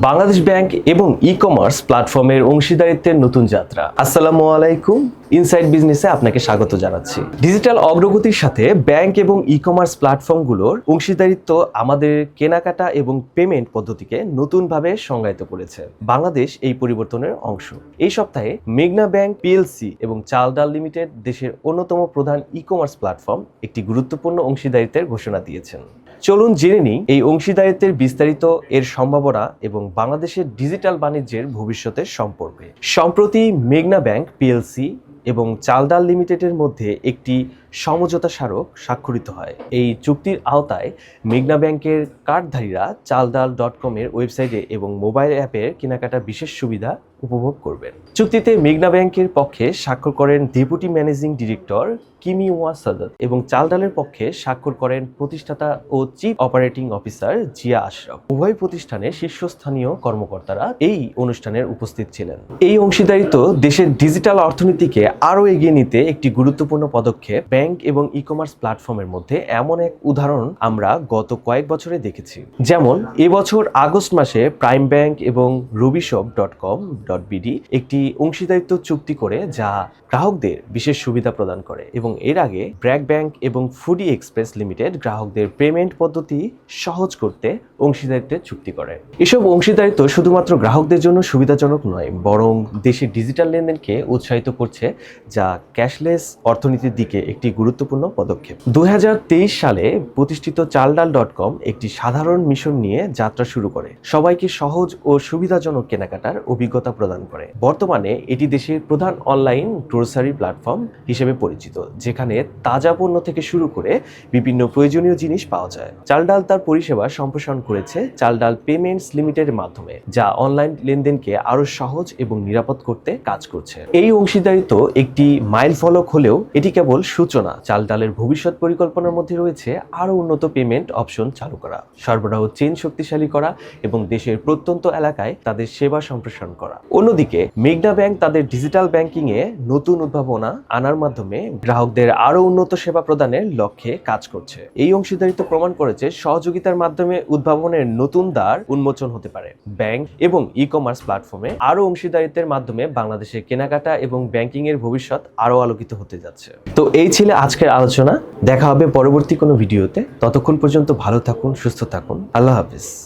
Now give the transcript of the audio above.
Bangladesh bank এবং e commerce প্ল্যাটফর্মের অংশীদারিত্বের নতুন যাত্রা। আসসালামু আলাইকুম। ইনসাইড বিজনেসে আপনাকে স্বাগত জানাচ্ছি। ডিজিটাল অগ্রগতির সাথে ব্যাংক এবং ই কমার্স প্ল্যাটফর্মগুলোর অংশীদারিত্ব আমাদের কেনাকাটা এবং পেমেন্ট পদ্ধতিকে নতুনভাবে সংজ্ঞায়িত করেছে বাংলাদেশ এই পরিবর্তনের অংশ। এই সপ্তাহে মেঘনা ব্যাংক পিএলসি এবং চাল ডাল লিমিটেড দেশের অন্যতম প্রধান ই কমার্স প্ল্যাটফর্ম একটি গুরুত্বপূর্ণ অংশীদারিত্বের ঘোষণা দিয়েছেন। চলুন জেনে নিই এই অংশীদারিত্বের বিস্তারিত এর সম্ভাবনা এবং বাংলাদেশের ডিজিটাল বাণিজ্যের ভবিষ্যতের সম্পর্কে। সম্প্রতি মেঘনা ব্যাংক, পিএলসি এবং চালডাল লিমিটেডের মধ্যে একটি সমঝোতা স্মারক স্বাক্ষরিত হয়। এই চুক্তির আওতায় মেঘনা ব্যাংকের কার্ডধারীরা চালডাল ডট কমের ওয়েবসাইটে এবং মোবাইল অ্যাপের কেনাকাটা বিশেষ সুবিধা উপভোগ করবেন। চুক্তিতে মেঘনা ব্যাংকের পক্ষে স্বাক্ষর করেন ডেপুটি ম্যানেজিং ডিরেক্টর কিমি ওয়া সাদাত এবং চালডালের পক্ষে স্বাক্ষর করেন প্রতিষ্ঠাতা ও chief operating officer Zia Ashraf. উভয় প্রতিষ্ঠানের শীর্ষস্থানীয় কর্মকর্তারা এই অনুষ্ঠানের উপস্থিত ছিলেন। এই অংশীদারিত্ব দেশের ডিজিটাল অর্থনীতিকে আরও এগিয়ে নিতে একটি গুরুত্বপূর্ণ পদক্ষেপ ব্যাংক এবং ই কমার্স প্ল্যাটফর্মের মধ্যে এমন এক উদাহরণ আমরা গত কয়েক বছরে দেখেছি। যেমন, এবছর আগস্ট মাসে প্রাইম ব্যাংক এবং Robishop dot com dot BD একটি অংশীদারিত্ব চুক্তি করে যা গ্রাহকদের বিশেষ সুবিধা প্রদান করে এবং এর আগে ব্র্যাক ব্যাংক এবং ফুডি এক্সপ্রেস লিমিটেড গ্রাহকদের পেমেন্ট পদ্ধতি সহজ করতে অংশীদারিত্বের চুক্তি করে। এসব অংশীদারিত্ব শুধুমাত্র গ্রাহকদের জন্য সুবিধাজনক নয়, বরং দেশের ডিজিটাল লেনদেনকে উৎসাহিত করছে যা ক্যাশলেস অর্থনীতির দিকে একটি গুরুত্বপূর্ণ পদক্ষেপ। দুই হাজার তেইশ সালে প্রতিষ্ঠিত চালডাল ডট কম একটি সাধারণ মিশন নিয়ে যাত্রা শুরু করে। সবাইকে সহজ ও সুবিধাজনক কেনাকাটার অভিজ্ঞতা প্রদান করে। বর্তমানে এটি দেশের প্রধান অনলাইন গ্রোসারি প্ল্যাটফর্ম হিসেবে পরিচিত, যেখানে তাজা পণ্য থেকে শুরু করে বিভিন্ন প্রয়োজনীয় জিনিস পাওয়া যায়। চালডাল তার পরিষেবা সম্প্রসারণ করেছে চালডাল পেমেন্টস লিমিটেডের মাধ্যমে, যা অনলাইন লেনদেনকে আরও সহজ এবং নিরাপদ করতে কাজ করছে। এই অংশীদারিত্ব একটি মাইল ফলক হলেও এটি কেবল সূচনা চালডালের ভবিষ্যৎ পরিকল্পনার মধ্যে রয়েছে আরও উন্নত পেমেন্ট অপশন চালু করা, সরবরাহ চেন শক্তিশালী করা এবং দেশের প্রত্যন্ত এলাকায় তাদের সেবা সম্প্রসারণ করা। অন্যদিকে, মেঘনা ব্যাংক তাদের ডিজিটাল ব্যাংকিং এ নতুন উদ্ভাবনা আনার মাধ্যমে গ্রাহকদের আরও উন্নত সেবা প্রদানের লক্ষ্যে কাজ করছে। এই অংশীদারিত্ব প্রমাণ করেছে সহযোগিতার মাধ্যমে উদ্ভাবনের নতুন দ্বার উন্মোচন হতে পারে। ব্যাংক এবং ই কমার্স প্ল্যাটফর্মে আরও অংশীদারিত্বের মাধ্যমে বাংলাদেশে কেনাকাটা এবং ব্যাংকিং এর ভবিষ্যৎ আরও আলোকিত হতে যাচ্ছে। তো এই ছিল আজকের আলোচনা দেখা হবে পরবর্তী কোনো ভিডিওতে। ততক্ষণ পর্যন্ত ভালো থাকুন, সুস্থ থাকুন। আল্লাহ হাফিজ।